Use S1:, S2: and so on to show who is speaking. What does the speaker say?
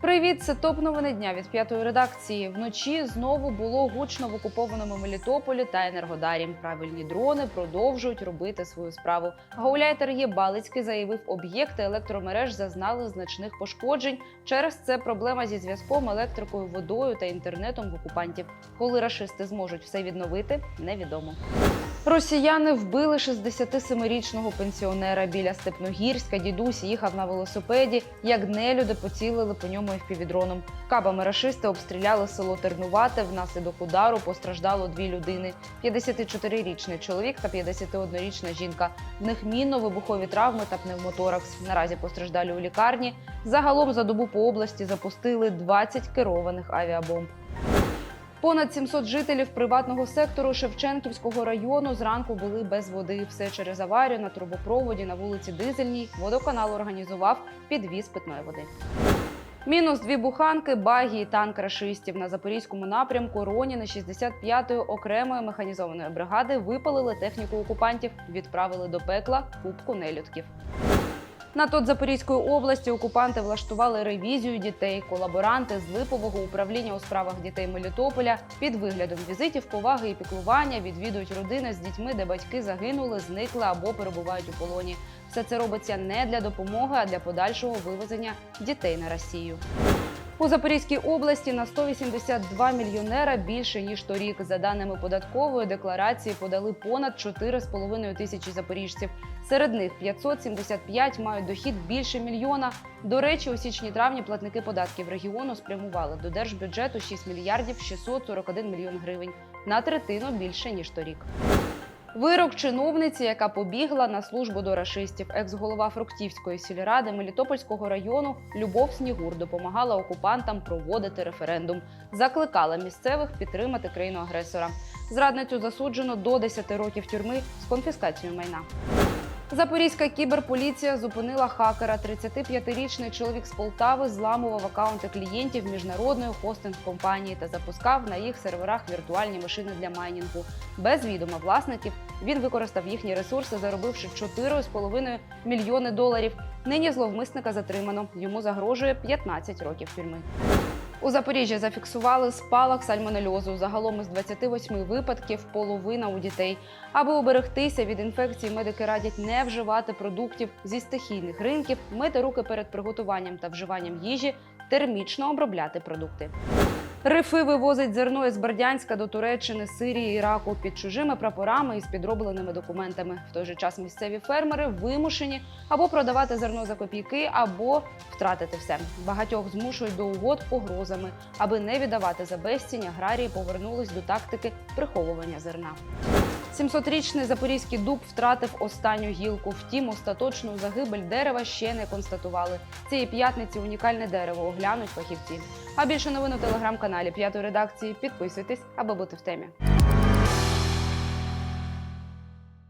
S1: Привіт, це топ новини дня від п'ятої редакції. Вночі знову було гучно в окупованому Мелітополі та Енергодарі. Правильні дрони продовжують робити свою справу. Гауляйтер є Балицький заявив, об'єкти електромереж зазнали значних пошкоджень. Через це проблема зі зв'язком, електрикою, водою та інтернетом в окупантів. Коли рашисти зможуть все відновити, невідомо. Росіяни вбили 67-річного пенсіонера біля Степногірська. Дідусь їхав на велосипеді. Як нелюди поцілили по ньому FPV-дроном. Кабами рашисти обстріляли село Тернувате. Внаслідок удару постраждало дві людини: 54-річний чоловік та 51-річна жінка. В них мінно-вибухові травми та пневмоторакс. Наразі постраждалі у лікарні. Загалом за добу по області запустили 20 керованих авіабомб. Понад 700 жителів приватного сектору Шевченківського району зранку були без води. Все через аварію на трубопроводі на вулиці Дизельній. Водоканал організував підвіз питної води. Мінус дві буханки, багі і танк рашистів на запорізькому напрямку. Роніни 65-ї окремої механізованої бригади випалили техніку окупантів, відправили до пекла кубку нелюдків. На тот Запорізької області окупанти влаштували ревізію дітей. Колаборанти з липового управління у справах дітей Мелітополя під виглядом візитів поваги і піклування відвідують родини з дітьми, де батьки загинули, зникли або перебувають у полоні. Все це робиться не для допомоги, а для подальшого вивезення дітей на Росію. У Запорізькій області на 182 мільйонера більше ніж торік. За даними податкової декларації, подали понад 4,5 тисячі запоріжців. Серед них 575 мають дохід більше мільйона. До речі, у січні-травні платники податків регіону спрямували до держбюджету 6 мільярдів 641 мільйон гривень на третину більше ніж торік. Вирок чиновниці, яка побігла на службу до рашистів, екс-голова Фруктівської сільради Мелітопольського району Любов Снігур допомагала окупантам проводити референдум, закликала місцевих підтримати країну агресора. Зрадницю засуджено до 10 років тюрми з конфіскацією майна. Запорізька кіберполіція зупинила хакера. 35-річний чоловік з Полтави зламував акаунти клієнтів міжнародної хостинг-компанії та запускав на їх серверах віртуальні машини для майнінгу. Без відома власників він використав їхні ресурси, заробивши 4,5 мільйони доларів. Нині зловмисника затримано. Йому загрожує 15 років тюрми. У Запоріжжі зафіксували спалах сальмонельозу. Загалом із 28 випадків половина у дітей. Аби уберегтися від інфекції, медики радять не вживати продуктів зі стихійних ринків, мити руки перед приготуванням та вживанням їжі, термічно обробляти продукти. Рифи вивозить зерно із Бердянська до Туреччини, Сирії, Іраку під чужими прапорами і з підробленими документами. В той же час місцеві фермери вимушені або продавати зерно за копійки, або втратити все. Багатьох змушують до угод погрозами, аби не віддавати за безцінь, аграрії повернулись до тактики приховування зерна. 700-річний запорізький дуб втратив останню гілку. Втім, остаточну загибель дерева ще не констатували. Цієї п'ятниці унікальне дерево оглянуть фахівці. А більше новин у телеграм-каналі п'ятої редакції. Підписуйтесь, аби бути в темі.